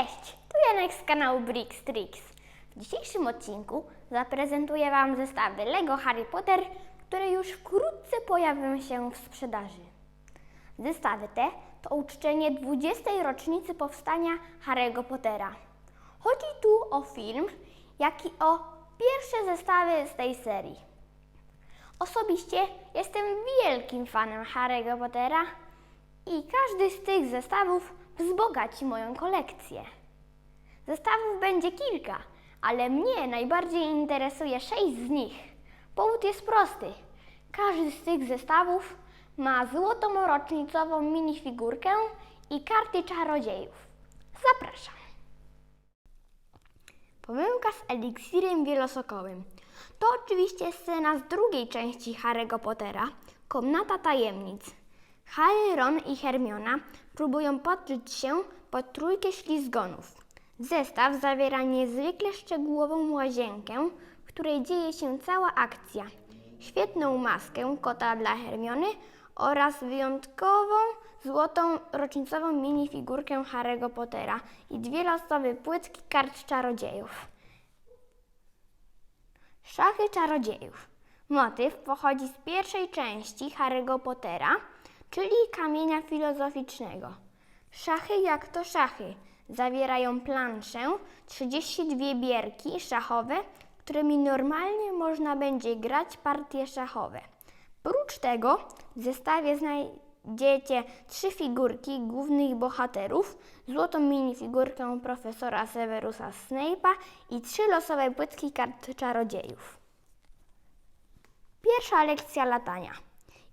Cześć, tu Janek z kanału Bricks Tricks. W dzisiejszym odcinku zaprezentuję Wam zestawy LEGO Harry Potter, które już wkrótce pojawią się w sprzedaży. Zestawy te to uczczenie 20. rocznicy powstania Harry'ego Pottera. Chodzi tu o film, jak i o pierwsze zestawy z tej serii. Osobiście jestem wielkim fanem Harry'ego Pottera i każdy z tych zestawów wzbogaci moją kolekcję. Zestawów będzie kilka, ale mnie najbardziej interesuje sześć z nich. Powód jest prosty. Każdy z tych zestawów ma złotą rocznicową minifigurkę i karty czarodziejów. Zapraszam. Pomyłka z eliksirem wielosokowym. To oczywiście scena z drugiej części Harry'ego Pottera, Komnata Tajemnic. Harry, Ron i Hermiona próbują podrzeć się pod trójkę ślizgonów. Zestaw zawiera niezwykle szczegółową łazienkę, w której dzieje się cała akcja. Świetną maskę kota dla Hermiony oraz wyjątkową złotą rocznicową minifigurkę Harry'ego Pottera i dwie losowe płytki kart czarodziejów. Szachy czarodziejów. Motyw pochodzi z pierwszej części Harry'ego Pottera, czyli kamienia filozoficznego. Szachy jak to szachy. Zawierają planszę, 32 bierki szachowe, którymi normalnie można będzie grać partie szachowe. Prócz tego w zestawie znajdziecie trzy figurki głównych bohaterów, złotą minifigurkę profesora Severusa Snape'a i trzy losowe płytki kart czarodziejów. Pierwsza lekcja latania.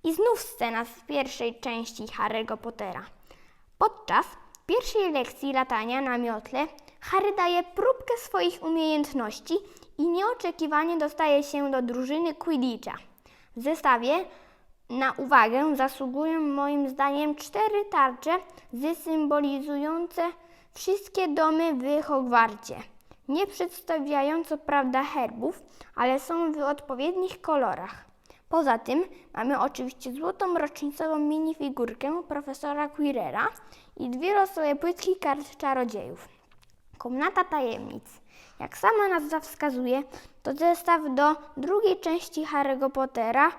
I znów scena z pierwszej części Harry'ego Pottera. Podczas pierwszej lekcji latania na miotle Harry daje próbkę swoich umiejętności i nieoczekiwanie dostaje się do drużyny Quidditcha. W zestawie na uwagę zasługują moim zdaniem cztery tarcze symbolizujące wszystkie domy w Hogwarcie. Nie przedstawiają co prawda herbów, ale są w odpowiednich kolorach. Poza tym mamy oczywiście złotą rocznicową minifigurkę profesora Quirrella i dwie losowe płytki kart czarodziejów. Komnata tajemnic. Jak sama nazwa wskazuje, to zestaw do drugiej części Harry'ego Pottera,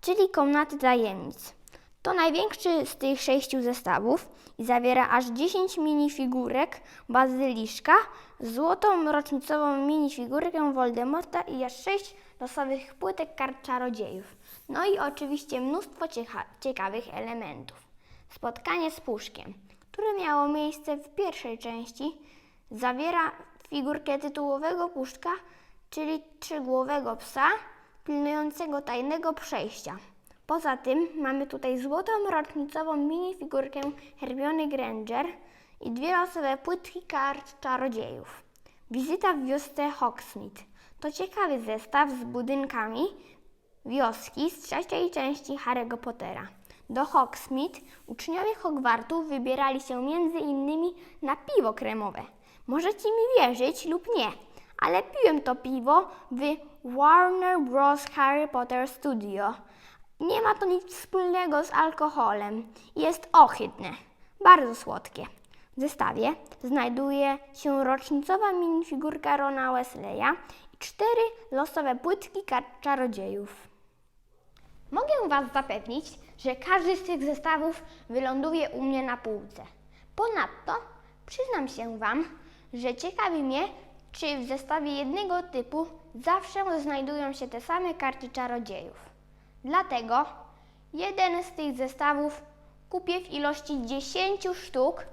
czyli Komnaty tajemnic. To największy z tych sześciu zestawów i zawiera aż 10 minifigurek bazyliszka, złotą rocznicową minifigurkę Voldemorta i aż 6 losowych płytek kart czarodziejów. No i oczywiście mnóstwo cieka- ciekawych elementów. Spotkanie z puszkiem, które miało miejsce w pierwszej części, zawiera figurkę tytułowego puszka, czyli trzygłowego psa pilnującego tajnego przejścia. Poza tym mamy tutaj złotą rocznicową minifigurkę Hermiony Granger i dwie losowe płytki kart czarodziejów. Wizyta w wiosce Hogsmeade to ciekawy zestaw z budynkami wioski z trzeciej części Harry'ego Pottera. Do Hogsmeade uczniowie Hogwartu wybierali się między innymi na piwo kremowe. Możecie mi wierzyć lub nie, ale piłem to piwo w Warner Bros. Harry Potter Studio. Nie ma to nic wspólnego z alkoholem. Jest ohydne. Bardzo słodkie. W zestawie znajduje się rocznicowa minifigurka Rona Wesleya i cztery losowe płytki kart czarodziejów. Mogę Was zapewnić, że każdy z tych zestawów wyląduje u mnie na półce. Ponadto przyznam się Wam, że ciekawi mnie, czy w zestawie jednego typu zawsze znajdują się te same karty czarodziejów. Dlatego jeden z tych zestawów kupię w ilości 10 sztuk,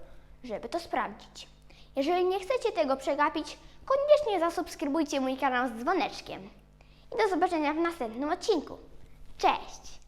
żeby to sprawdzić. Jeżeli nie chcecie tego przegapić, koniecznie zasubskrybujcie mój kanał z dzwoneczkiem. I do zobaczenia w następnym odcinku. Cześć!